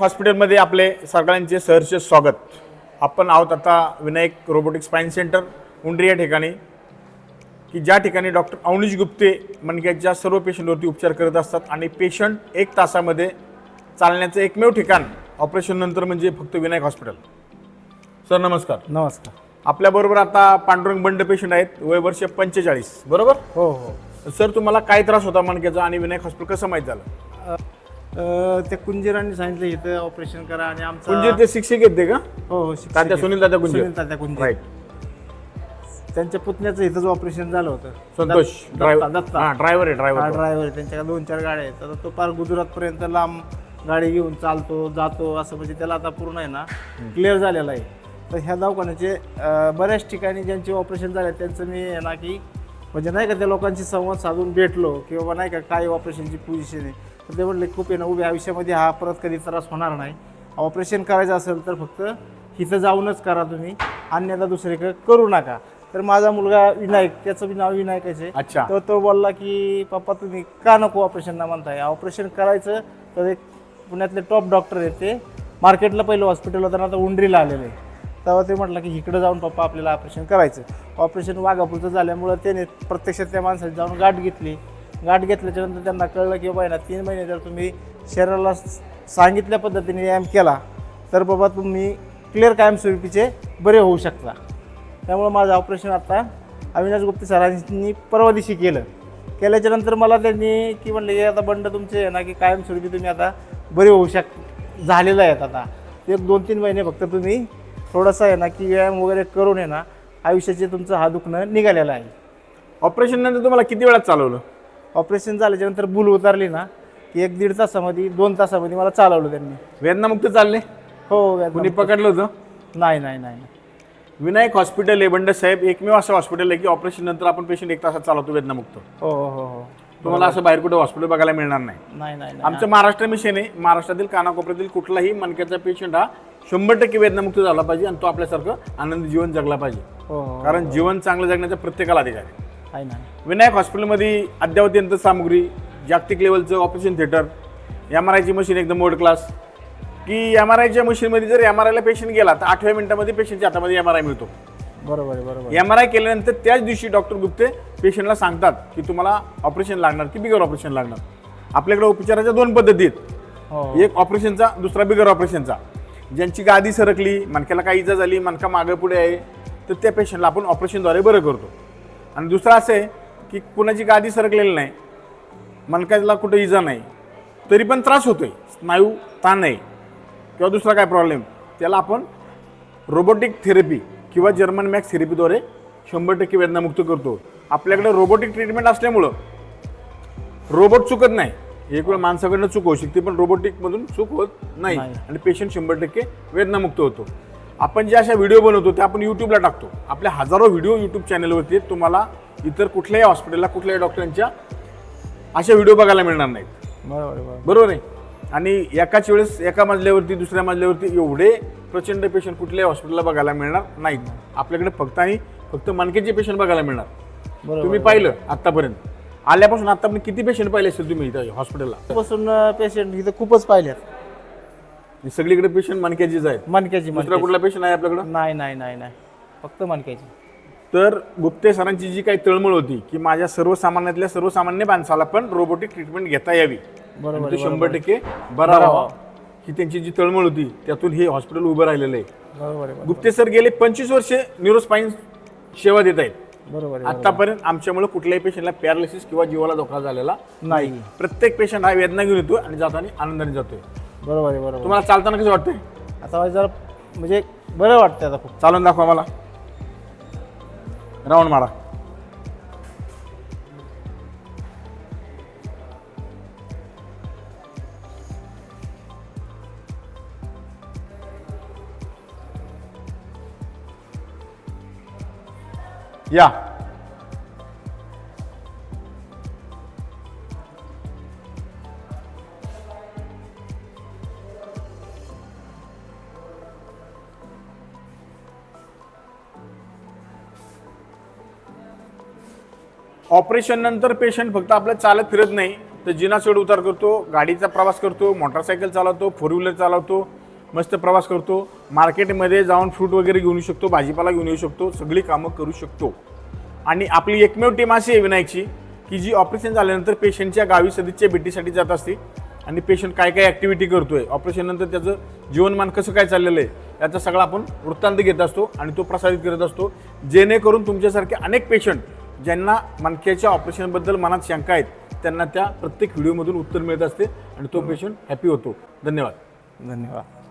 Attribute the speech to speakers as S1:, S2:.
S1: हॉस्पिटलमध्ये आपले सगळ्यांचे सहर्ष स्वागत. आपण आहोत आता Vinayak robotic spine centre Undri या ठिकाणी की ज्या ठिकाणी डॉक्टर अवनीश गुप्ते मणक्याच्या सर्व पेशंटवरती उपचार करत असतात आणि पेशंट एक तासामध्ये चालण्याचं एकमेव ठिकाण ऑपरेशन नंतर म्हणजे फक्त विनायक हॉस्पिटल. सर नमस्कार.
S2: नमस्कार.
S1: आपल्याबरोबर आता पांडुरंग बंड पेशंट आहेत वय वर्ष पंचेचाळीस. बरोबर?
S2: हो हो.
S1: सर तुम्हाला काय त्रास होता मणक्याचा आणि विनायक हॉस्पिटल कसं माहीत झालं?
S2: त्या कुंजीरांनी सांगितलं इथं ऑपरेशन करा आणि आमचं
S1: म्हणजे ते शिक्षक आहेत ते का?
S2: हो हो शिक्षक
S1: तात्या
S2: आहेत.
S1: सुनील तात्या गुंजे
S2: सुनील तात्या कुंजीर.
S1: राईट
S2: त्यांच्या पुतण्याचं इथंच ऑपरेशन झालं होतं.
S1: संतोष
S2: दत्ता-
S1: ड्रायव्हर
S2: दत्ता
S1: हां ड्रायव्हर आहे
S2: हा
S1: ड्रायव्हर
S2: ड्रायव्हर त्यांच्याकडे दोन चार गाड्या आहेत. आता तो पार गुजरातपर्यंत लांब गाडी घेऊन चालतो जातो असं म्हणजे त्याला आता पूर्ण आहे ना क्लिअर झालेलं आहे. तर ह्या दवाखान्याचे अ, बऱ्याच ठिकाणी ज्यांचे ऑपरेशन झाले त्यांचं मी आहे ना की म्हणजे नाही का त्या लोकांशी संवाद साधून भेटलो की बाबा नाही का काय ऑपरेशनची पोझिशन आहे. तर ते म्हटले खूप ना उभ्या आयुष्यामध्ये हा परत कधी त्रास होणार नाही. ऑपरेशन करायचं असेल तर फक्त इथं जाऊनच करा तुम्ही. अन्यथा दुसरीकडे करू नका. तर माझा मुलगा विनायक त्याचं बी नाव विनायकच आहे.
S1: अच्छा.
S2: तर तो बोलला की पप्पा तुम्ही का नको ऑपरेशन ना म्हणताय? ऑपरेशन करायचं तर एक पुण्यातले टॉप डॉक्टर आहेत ते. मार्केटला पहिलं हॉस्पिटल होतं ना आता उंडरीला आलेले तेव्हा ते म्हटलं की इकडं जाऊन पप्पा आपल्याला ऑपरेशन करायचं ऑपरेशन वाघापूरचं झाल्यामुळं त्याने प्रत्यक्षात त्या माणसाची जाऊन गाठ घेतली. गाठ घेतल्याच्यानंतर त्यांना कळलं की बाबा ना तीन महिने जर तुम्ही शरीराला सांगितल्या पद्धतीने व्यायाम केला तर बाबा तुम्ही क्लिअर कायमस्वरूपीचे बरे होऊ शकता. त्यामुळं माझं ऑपरेशन आता अविनाश गुप्ते सरांनी परवा दिवशी केलं. केल्याच्यानंतर मला त्यांनी की म्हणलं हे आता बंड तुमचे आहे ना की कायमस्वरूपी तुम्ही आता बरे होऊ शक झालेलं आहेत आता. एक दोन तीन महिने फक्त तुम्ही थोडासा आहे ना की व्यायाम वगैरे करून आहे ना आयुष्याचे तुमचं हा दुखणं निघालेलं आहे.
S1: ऑपरेशननंतर तुम्हाला किती वेळात चालवलं?
S2: ऑपरेशन झाल्याच्यानंतर भूल उतारली ना की एक दीड तासामध्ये दोन तासामध्ये मला चालवलं त्यांनी.
S1: वेदनामुक्त चालले?
S2: हो
S1: कुणी पकडलं होतं?
S2: नाही नाही नाही. नाही.
S1: विनायक हॉस्पिटल आहे बंड साहेब एकमेव असं हॉस्पिटल आहे की ऑपरेशन नंतर आपण पेशंट एक तासात चालवतो वेदनामुक्त
S2: हो हो हो हो.
S1: तुम्हाला असं बाहेर कुठे हॉस्पिटल बघायला मिळणार नाही.
S2: नाही नाही नाही.
S1: आमचं महाराष्ट्र मिशन आहे महाराष्ट्रातील कानाकोपऱ्यातील कुठलाही मणक्याचा पेशंट हा शंभर टक्के वेदनामुक्त झाला पाहिजे आणि तो आपल्यासारखं आनंद जीवन जगला पाहिजे.
S2: हो हो.
S1: कारण जीवन चांगलं जगण्याचा प्रत्येकाला अधिकार आहे.
S2: आहे ना.
S1: विनायक हॉस्पिटलमध्ये अद्ययावत यंत्र सामुग्री जागतिक लेवलचं ऑपरेशन थिएटर एम आर आयची मशीन एकदम वर्ल्ड क्लास की एम आर आयच्या मशीनमध्ये जर एम आर आयला पेशंट गेला तर आठव्या मिनिटामध्ये पेशंटच्या हातामध्ये एम आर आय मिळतो.
S2: बरोबर आहे बरोबर
S1: एम आर आय केल्यानंतर त्याच दिवशी डॉक्टर गुप्ते पेशंटला सांगतात की तुम्हाला ऑपरेशन लागणार की बिगर ऑपरेशन लागणार. आपल्याकडे उपचाराच्या दोन पद्धती आहेत.
S2: हो.
S1: एक ऑपरेशनचा दुसरा बिगर ऑपरेशनचा ज्यांची गादी सरकली मणक्याला काही इजा झाली मणका मागे पुढे आहे तर त्या पेशंटला आपण ऑपरेशनद्वारे बरं करतो. आणि दुसरं असं आहे की कुणाची गादी सरकलेली नाही. मणक्याला कुठं इजा नाही. तरी पण त्रास होतोय. स्नायू ताण नाही किंवा दुसरा काय प्रॉब्लेम त्याला आपण रोबोटिक थेरपी किंवा जर्मन मॅक्स थेरपीद्वारे शंभर टक्के वेदनामुक्त करतो. आपल्याकडे रोबोटिक ट्रीटमेंट असल्यामुळं रोबोट चुकत नाही. एक वेळ माणसाकडनं चूक होऊ शकते पण रोबोटिकमधून चूक होत नाही.
S2: नाही.
S1: आणि पेशंट शंभर टक्के वेदनामुक्त होतो. आपण ज्या अशा व्हिडिओ बनवतो त्या आपण यूट्यूबला टाकतो. आपल्या हजारो व्हिडिओ यूट्यूब चॅनलवरती आहेत. तुम्हाला इतर कुठल्याही हॉस्पिटलला कुठल्याही डॉक्टरांच्या अशा व्हिडिओ बघायला मिळणार नाहीत.
S2: बरोबर आहे,
S1: बरोबर आहे? आणि एकाच वेळेस एका मजल्यावरती दुसऱ्या मजल्यावरती एवढे प्रचंड पेशंट कुठल्याही हॉस्पिटलला बघायला मिळणार नाहीत. आपल्याकडे फक्त आणि फक्त मणक्याचे पेशंट बघायला मिळणार.
S2: बरोबर
S1: तुम्ही पाहिलं आतापर्यंत. आल्यापासून आतापर्यंत किती पेशंट पाहिले असेल तुम्ही इथं हॉस्पिटलला
S2: पासून पेशंट इथं खूपच पाहिल्यात
S1: सगळीकडे पेशंट मणक्याचीच आहेत.
S2: मणक्याची
S1: दुसरा
S2: मणक्याची.
S1: कुठला पेशंट आहे आपल्याकडं?
S2: नाही नाही नाही नाही. फक्त मणक्याची.
S1: तर गुप्ते सरांची जी काही तळमळ होती की माझ्या सर्वसामान्यातल्या सर्वसामान्य माणसाला पण रोबोटिक ट्रीटमेंट घेता यावी.
S2: बरोबर
S1: आणि तो शंभर टक्के बरा व्हावा. ही त्यांची जी तळमळ होती त्यातून हे हॉस्पिटल उभं राहिलेलं आहे.
S2: बरोबर आहे
S1: गुप्ते सर गेले पंचवीस वर्षे न्यूरोस्पाईन सेवा देत आहेत.
S2: बरोबर आहे
S1: आतापर्यंत आमच्यामुळे कुठल्याही पेशंटला पॅरालिसिस किंवा जीवाला धोका झालेला
S2: नाही.
S1: प्रत्येक पेशंट हा वेदना घेऊन येतो आणि जाताना आनंदाने जातोय.
S2: बरोबर आहे बरोबर
S1: तुम्हाला चालताना कसं वाटतंय
S2: आता मला जरा म्हणजे बरं वाटतं आता खूप.
S1: चालून दाखवा मला. राऊंड मारा. या. ऑपरेशन नंतर पेशंट फक्त आपलं चालत फिरत नाही. तर जिना चढ उतार करतो गाडीचा प्रवास करतो मोटरसायकल चालवतो फोर व्हीलर चालवतो मस्त प्रवास करतो. मार्केटमध्ये जाऊन फ्रूट वगैरे घेऊन येऊ शकतो भाजीपाला घेऊन येऊ शकतो सगळी कामं करू शकतो. आणि आपली एकमेव टीम अशी आहे विनायकची की जी ऑपरेशन झाल्यानंतर पेशंटच्या गावी सदिच्छा भेटीसाठी जात असते. आणि पेशंट काय काय ॲक्टिव्हिटी करतोय ऑपरेशननंतर त्याचं जीवनमान कसं काय चाललेलं आहे याचा सगळा आपण वृत्तांत घेत असतो आणि तो प्रसारित करत असतो. जेणेकरून तुमच्यासारखे अनेक पेशंट ज्यांना मणक्याच्या ऑपरेशनबद्दल मनात शंका आहेत त्यांना त्या प्रत्येक व्हिडिओमधून उत्तर मिळत असते आणि तो पेशंट हॅपी होतो. धन्यवाद.
S2: धन्यवाद.